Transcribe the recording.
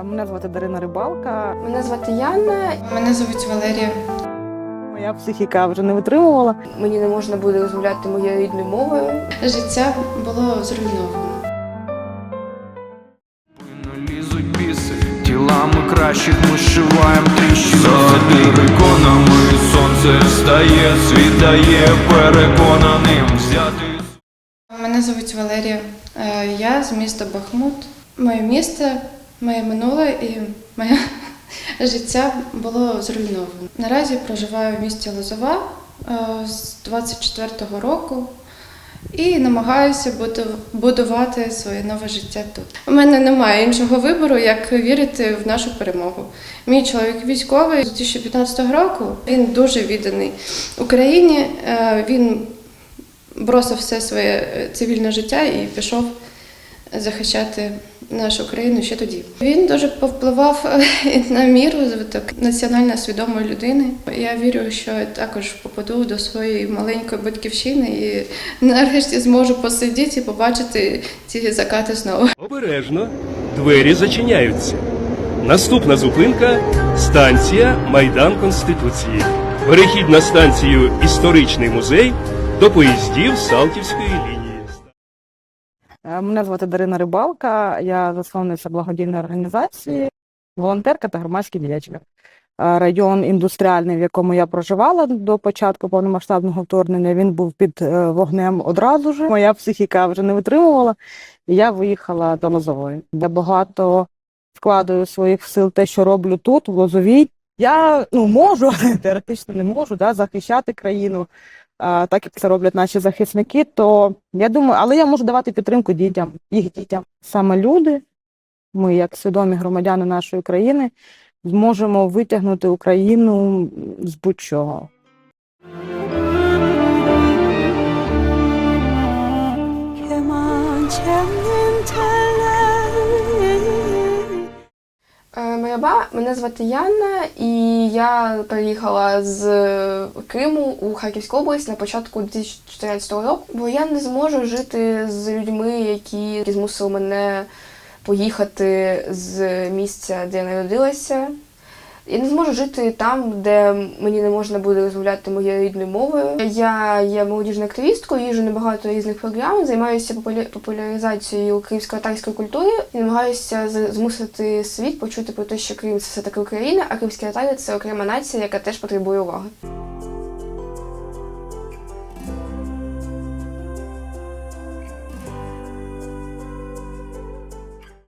Е, Мене звати Дарина Рибалка. Мене звати Яна. Мене звуть Валерія. Моя психіка вже не витримувала. Мені не можна буде розмовляти моєю рідною мовою. Життя було зруйновано. Лізуть біси, тілами кращих ми зшиваєм тріщини. За териконами сонце встає, світає, переконаним взяти. Мене звуть Валерія. Е, Я з міста Бахмут. Моє місто, моє минуле і моє життя було зруйновано. Наразі проживаю в місті Лозова е, з 24-го року і намагаюся будувати своє нове життя тут. У мене немає іншого вибору, як вірити в нашу перемогу. Мій чоловік військовий з 2015 року. Він дуже відданий Україні. Е, Він бросив все своє е, цивільне життя і пішов захищати нашу країну ще тоді. Він дуже повпливав е, на мій розвиток національно свідомої людини. Я вірю, що я також попаду до своєї маленької батьківщини і нарешті зможу посидіти і побачити ці закати знову. Обережно, двері зачиняються. Наступна зупинка станція Майдан Конституції. Перехід на станцію Історичний музей до поїздів Салтівської лінії. Е, Мене звати Дарина Рибалка. Я засновниця благодійної організації, волонтерка та громадська діячка. Е, Район індустріальний, в якому я проживала до початку повномасштабного вторгнення, він був під е, вогнем одразу ж. Моя психіка вже не витримувала, і я виїхала до Лозової. Я багато вкладаю своїх сил те, що роблю тут, в Лозовій. Я ну можу, але теоретично не можу да, захищати країну, так як це роблять наші захисники. То я думаю, але я можу давати підтримку дітям, їх дітям. Саме люди, ми, як свідомі громадяни нашої країни, зможемо витягнути Україну з будь-чого. Ба, мене звати Яна, і я приїхала з Криму у Харківську область на початку 2014 року, бо я не зможу жити з людьми, які змусили мене поїхати з місця, де я народилася. Я не зможу жити там, де мені не можна буде розмовляти моєю рідною мовою. Я є молодіжною активісткою, їжджу на багато різних програм, займаюся популя- популяризацією кримсько-татарської культури і намагаюся змусити світ почути про те, що Крим це все таки Україна, а кримські татари це окрема нація, яка теж потребує уваги.